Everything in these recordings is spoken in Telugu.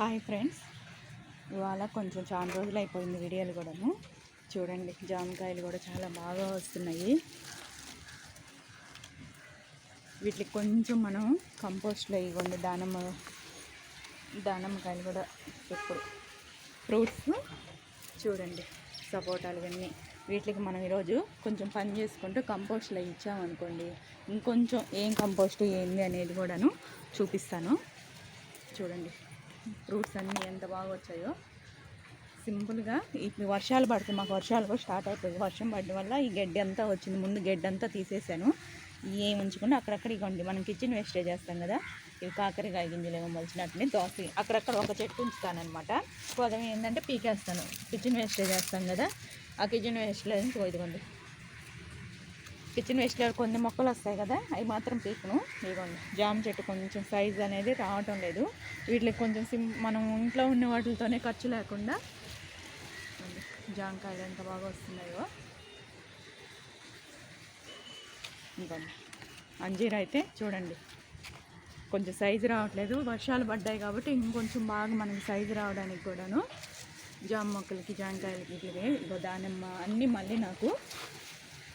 Hi friends. ఇవాళ కొంచెం చాలా రోజులు అయిపోయింది వీడియోలు కూడాను. చూడండి జామకాయలు కూడా చాలా బాగా వస్తున్నాయి. వీటికి కొంచెం మనం కంపోస్ట్లో ఇవ్వండి దానమ్మ దానమ్మకాయలు కూడా ఇప్పుడు ఫ్రూట్స్ చూడండి సపోటాలు ఇవన్నీ. వీటికి మనం ఈరోజు కొంచెం పని చేసుకుంటూ కంపోస్ట్లో ఇచ్చామనుకోండి ఇంకొంచెం ఏం కంపోస్ట్ ఏంది అనేది కూడాను చూపిస్తాను. చూడండి. ఫ్రూట్స్ అన్నీ ఎంత బాగా వచ్చాయో. సింపుల్గా ఇప్పుడు వర్షాలు పడుతుంది మాకు వర్షాలు కూడా స్టార్ట్ అవుతుంది వర్షం పడడం వల్ల ఈ గడ్డి అంతా వచ్చింది. ముందు గడ్డి అంతా తీసేసాను. ఏం ఉంచుకుంటే అక్కడక్కడ ఇవ్వండి మనం కిచెన్ వేస్టేజ్ చేస్తాం కదా. ఇవి కాకరకాయ గింజలు ఏమో మొలిచినట్టుని దోస అక్కడక్కడ ఒక చెట్టు ఉంచుతానమాట పొదం ఏంటంటే పీకేస్తాను. కిచెన్ వేస్టేజ్ చేస్తాం కదా. ఆ కిచెన్ వేస్ట్ లేదని ఇదిగోండి. కిచెన్ వేస్ట్లో కొన్ని మొక్కలు వస్తాయి కదా అవి మాత్రం పీకును. ఇదిగోండి జామ చెట్టు కొంచెం సైజ్ అనేది రావటం లేదు. వీటికి కొంచెం సిమ్ మనం ఇంట్లో ఉన్న వాటితోనే ఖర్చు లేకుండా. జామకాయలు ఎంత బాగా వస్తున్నాయో. ఇదిగోండి అంజీర అయితే చూడండి. కొంచెం సైజు రావట్లేదు వర్షాలు పడ్డాయి కాబట్టి ఇంకొంచెం బాగా మనకి సైజు రావడానికి కూడాను జామ మొక్కలకి జామకాయలకి ఇట్లే ఇగో దానిమ్మ అన్నీ మళ్ళీ నాకు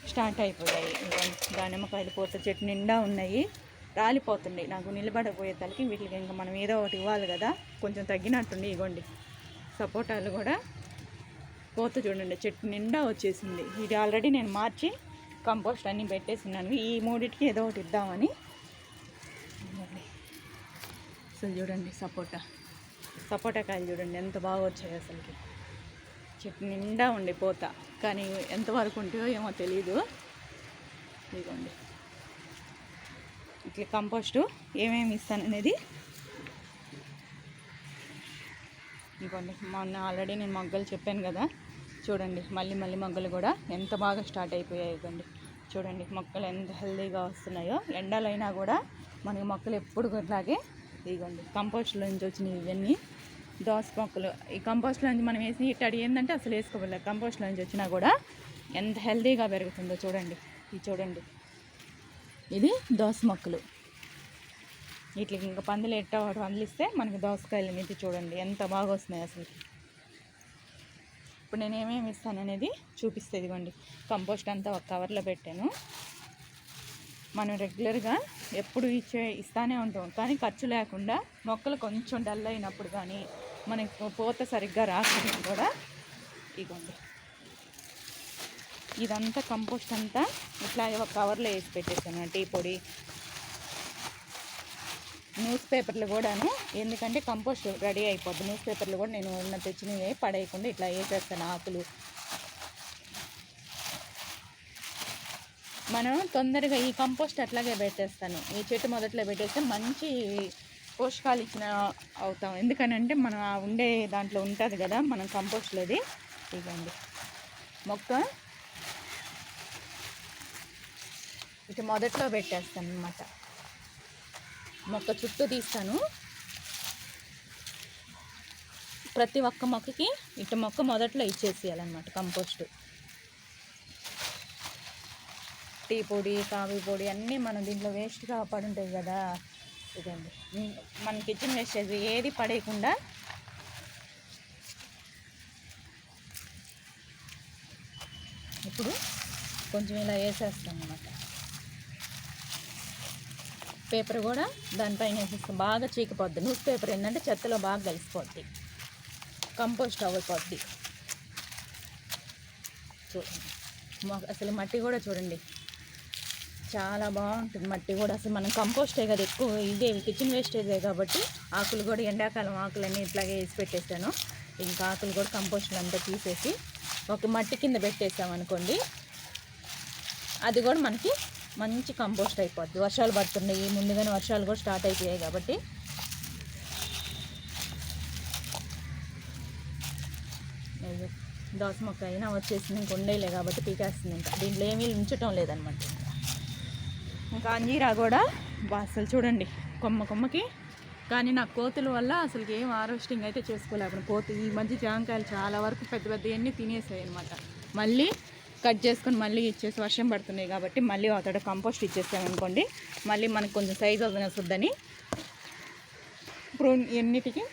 స్టార్ట్ అయిపోయాయి దానిమ్మకాయలు పూత చెట్టు నిండా ఉన్నాయి. రాలిపోతున్నాయి. నాకు నిలబడపోయే తలకి వీటికి ఇంకా మనం ఏదో ఒకటి ఇవ్వాలి కదా. కొంచెం తగ్గినట్టుంది ఇగోండి. సపోటాలు కూడా పూత చూడండి. చెట్టు నిండా వచ్చేసింది. ఇది ఆల్రెడీ నేను మార్చి కంపోస్ట్ అన్నీ పెట్టేసినాను ఈ మూడిటికి ఏదో ఒకటి ఇద్దామని. అసలు చూడండి సపోటా. సపోటా కాయలు చూడండి. ఎంత బాగా వచ్చాయి అసలుకి. చెట్టు నిండా ఉండి పోత. కానీ ఎంతవరకు ఉంటాయో ఏమో తెలియదు ఇదిగోండి. ఇట్లా కంపోస్టు ఏమేమి ఇస్తాననేది ఇదిగోండి మొన్న ఆల్రెడీ నేను మొగ్గలు చెప్పాను కదా. చూడండి మళ్ళీ మళ్ళీ మొగ్గలు కూడా ఎంత బాగా స్టార్ట్ అయిపోయాయి ఇదిగోండి. చూడండి మొక్కలు ఎంత హెల్దీగా వస్తున్నాయో. ఎండలైనా కూడా మనకి మొక్కలు ఎప్పుడు ఇట్లాగే ఇదిగోండి కంపోస్ట్లో నుంచి వచ్చినవి ఇవన్నీ. దోస మొక్కలు. ఈ కంపోస్ట్లో నుంచి మనం వేసి ఇట్టడి ఏంటంటే అసలు వేసుకోవాలి కంపోస్ట్లో నుంచి వచ్చినా కూడా ఎంత హెల్దీగా పెరుగుతుందో చూడండి. ఇది చూడండి. ఇది దోస మొక్కలు. వీటికి ఇంకా పందులు ఎట్ట పందులిస్తే మనకి దోసకాయలు మీద చూడండి. ఎంత బాగా వస్తున్నాయి అసలు. ఇప్పుడు నేను ఏమేమి ఇస్తాను అనేది చూపిస్తే ఇదిగోండి. కంపోస్ట్ అంతా ఒక కవర్లో పెట్టాను. మనం రెగ్యులర్గా ఎప్పుడు ఇచ్చే ఇస్తానే ఉంటాం. కానీ ఖర్చు లేకుండా మొక్కలు కొంచెం డల్ అయినప్పుడు కానీ మనకి పూత సరిగ్గా రాకుండా కూడా ఇదిగోండి ఇదంతా కంపోస్ట్ అంతా ఇట్లా ఒక కవర్లో వేసి పెట్టేసాను టీ పొడి. న్యూస్ పేపర్లు కూడాను ఎందుకంటే కంపోస్ట్ రెడీ అయిపోద్ది. న్యూస్ పేపర్లు కూడా నేను ఉన్న తెచ్చినవి పడేయకుండా ఇట్లా వేసేస్తాను ఆకులు. మనం తొందరగా ఈ కంపోస్ట్ అట్లాగే పెట్టేస్తాను. ఈ చెట్టు మొదట్లో పెట్టేస్తే మంచి పోషకాలు ఇచ్చిన అవుతాం. ఎందుకనంటే మనం ఉండే దాంట్లో ఉంటుంది కదా మనం కంపోస్ట్లోది. ఇవ్వండి మొక్క ఇటు మొదట్లో పెట్టేస్తాను అనమాట మొక్క చుట్టూ తీస్తాను. ప్రతి ఒక్క మొక్కకి ఇటు మొక్క మొదట్లో ఇచ్చేసేయాలన్నమాట కంపోస్ట్. టీ పొడి కాఫీ పొడి అన్నీ మనం దీంట్లో వేస్ట్గా పడి ఉంటుంది కదా. ఇదండి. మన కిచెన్ వేస్టేజ్ ఏది పడేయకుండా ఇప్పుడు కొంచెం ఇలా వేసేస్తాం అనమాట పేపర్ కూడా దానిపైన వేసేస్తాం బాగా చీకిపోద్ది. న్యూస్ పేపర్ ఏంటంటే చెత్తలో బాగా కలిసిపోద్ది. కంపోస్ట్ అవ్వకపోద్ది. చూడండి అసలు మట్టి కూడా చూడండి. చాలా బాగుంటుంది. మట్టి కూడా అసలు మనం కంపోస్టే కదా ఎక్కువ. ఇదే కిచెన్ వేస్టేజే కాబట్టి ఆకులు కూడా ఎండాకాలం ఆకులన్నీ ఇట్లాగే వేసి పెట్టేసాను ఇంకా ఆకులు కూడా కంపోస్ట్లు అంతా తీసేసి ఒక మట్టి కింద పెట్టేసామనుకోండి అది కూడా మనకి మంచి కంపోస్ట్ అయిపోద్ది. వర్షాలు పడుతున్నాయి. ముందుగానే వర్షాలు కూడా స్టార్ట్ అయిపోయాయి కాబట్టి. దోస మొక్క అయినా వచ్చేసింది. ఇంకా ఉండేలే కాబట్టి పీకేస్తుంది ఇంకా. దీంట్లో ఏమీ ఉంచటం లేదనమాట. కాంజీరా కూడా. బా అసలు చూడండి కొమ్మ కొమ్మకి. కానీ నా కోతుల వల్ల అసలు ఏం హార్వెస్టింగ్ అయితే చేసుకోలేకపోయినా కోతు ఈ మధ్య జామకాయలు చాలా వరకు పెద్ద పెద్ద అన్నీ తినేసాయి అనమాట మళ్ళీ కట్ చేసుకొని మళ్ళీ ఇచ్చేసి వర్షం పడుతున్నాయి కాబట్టి మళ్ళీ అతడు కంపోస్ట్ ఇచ్చేసామనుకోండి మళ్ళీ మనకు కొంచెం సైజ్ వస్తుందని ఇప్పుడు ఎన్నిటికి?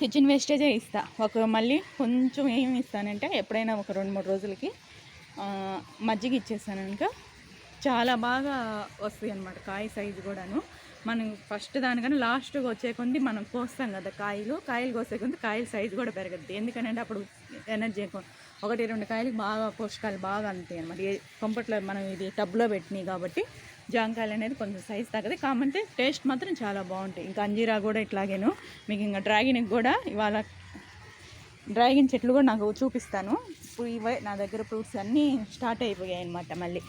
కిచెన్ వేస్టేజే ఇస్తా. ఒక మళ్ళీ కొంచెం ఏమి ఇస్తానంటే ఎప్పుడైనా ఒక రెండు మూడు రోజులకి మజ్జిగ ఇచ్చేసాను ఇంకా. చాలా బాగా వస్తాయి అన్నమాట కాయ సైజు కూడాను. మనం ఫస్ట్ దానికన్నా లాస్ట్గా వచ్చే కొద్ది మనం కోస్తాం కదా కాయలు కాయలు కోసే కొద్ది కాయల సైజు కూడా పెరగద్ది. ఎందుకంటే అప్పుడు ఎనర్జీ ఎక్కువ. ఒకటి రెండు కాయలు బాగా పోషకాలు బాగా అందుతాయి అనమాట కొంపట్లో మనం ఇది టబ్లో పెట్టినాయి కాబట్టి జాంకాయలు అనేది కొంచెం సైజ్ తగ్గదు. కామంటే టేస్ట్ మాత్రం చాలా బాగుంటాయి. ఇంకా అంజీరా కూడా ఇట్లాగేను. మీకు ఇంకా డ్రాగన్కి కూడా ఇవాళ డ్రాగన్ చెట్లు కూడా నాకు చూపిస్తాను. ఇప్పుడు ఇవే నా దగ్గర ఫ్రూట్స్ అన్నీ స్టార్ట్ అయిపోయాయి అనమాట మళ్ళీ.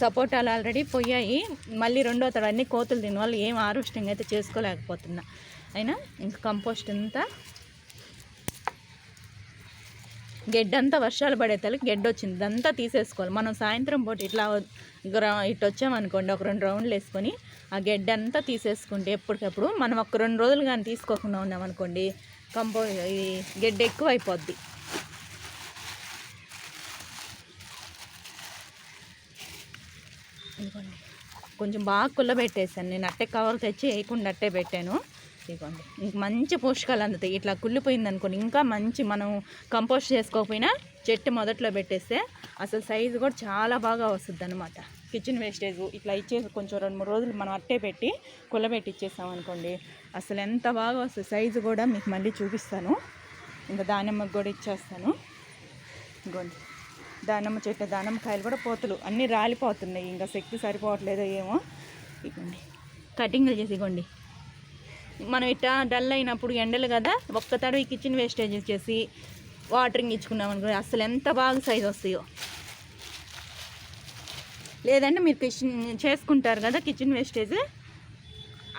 సపోటాలు ఆల్రెడీ పోయాయి. మళ్ళీ రెండో తడు అన్ని కోతులు దీని వల్ల ఏం హార్వెస్టింగ్ అయితే చేసుకోలేకపోతున్నా. అయినా ఇంకా కంపోస్ట్ అంతా గెడ్డంతా వర్షాలు పడే తలకి గెడ్డ వచ్చింది. ఇదంతా తీసేసుకోవాలి. మనం సాయంత్రం పూట ఇట్లా గ్రౌ ఇటు వచ్చామనుకోండి ఒక రెండు రౌండ్లు వేసుకొని ఆ గెడ్డ అంతా తీసేసుకుంటే ఎప్పటికప్పుడు మనం ఒక రెండు రోజులు కానీ తీసుకోకుండా ఉన్నామనుకోండి కంపో ఈ గెడ్డ ఎక్కువ అయిపోద్ది ఇదిగోండి. కొంచెం బాగా కుల్లబెట్టేసాను నేను అట్టే కవర్ తెచ్చి వేయకుండా అట్టే పెట్టాను. ఇదిగోండి. ఇంక మంచి పోషకాలు అందుతాయి. ఇట్లా కుళ్ళిపోయింది అనుకోండి ఇంకా మంచి మనం కంపోస్ట్ చేసుకోకపోయినా చెట్టు మొదట్లో పెట్టేస్తే అసలు సైజు కూడా చాలా బాగా వస్తుంది అనమాట కిచెన్ వేస్టేజ్ ఇట్లా ఇచ్చేసి కొంచెం రెండు మూడు రోజులు మనం అట్టే పెట్టి కుల్లబెట్టి ఇచ్చేసాం అనుకోండి అసలు ఎంత బాగా వస్తుంది. సైజు కూడా మీకు మళ్ళీ చూపిస్తాను. ఇంకా దానిమ్మకు కూడా ఇచ్చేస్తాను. ఇంకోండి దానిమ్మ చెట్టు దానిమ్మకాయలు కూడా పోతులు. అన్నీ రాలిపోతున్నాయి. ఇంకా శక్తి సరిపోవట్లేదో ఏమో. ఇగోండి. కటింగ్లు చేసి ఇగోండి. మనం ఇట్లా డల్ అయినప్పుడు ఎండలు కదా ఒక్క తడవి కిచెన్ వేస్టేజ్ చేసి వాటరింగ్ ఇచ్చుకున్నాం అనుకో అసలు ఎంత బాగా సైజ్ వస్తాయో. లేదంటే మీరు కిచెన్ చేసుకుంటారు కదా కిచెన్ వేస్టేజ్?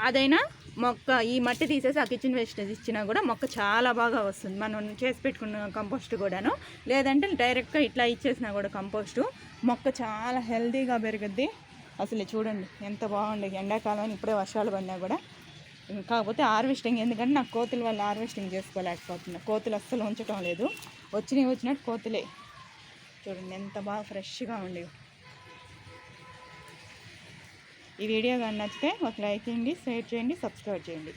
అదైనా మొక్క ఈ మట్టి తీసేసి ఆ కిచెన్ వేస్టేజ్ ఇచ్చినా కూడా మొక్క చాలా బాగా వస్తుంది. మనం చేసి పెట్టుకున్న కంపోస్ట్ కూడాను. లేదంటే డైరెక్ట్గా ఇట్లా ఇచ్చేసినా కూడా కంపోస్టు మొక్క చాలా హెల్తీగా పెరుగుద్ది. అసలు చూడండి ఎంత బాగుండే ఎండాకాలం ఇప్పుడే వర్షాలు పడినా కూడా. కాకపోతే హార్వెస్టింగ్ ఎందుకంటే నాకు కోతుల వల్ల హార్వెస్టింగ్ చేసుకోలేకపోతున్నా. కోతులు అస్సలు ఉంచడం లేదు. వచ్చినవి వచ్చినట్టు కోతులే. చూడండి ఎంత బాగా ఫ్రెష్గా ఉండేవి ఈ వీడియో కానీ నచ్చితే ఒక లైక్ చేయండి షేర్ చేయండి సబ్స్క్రైబ్ చేయండి.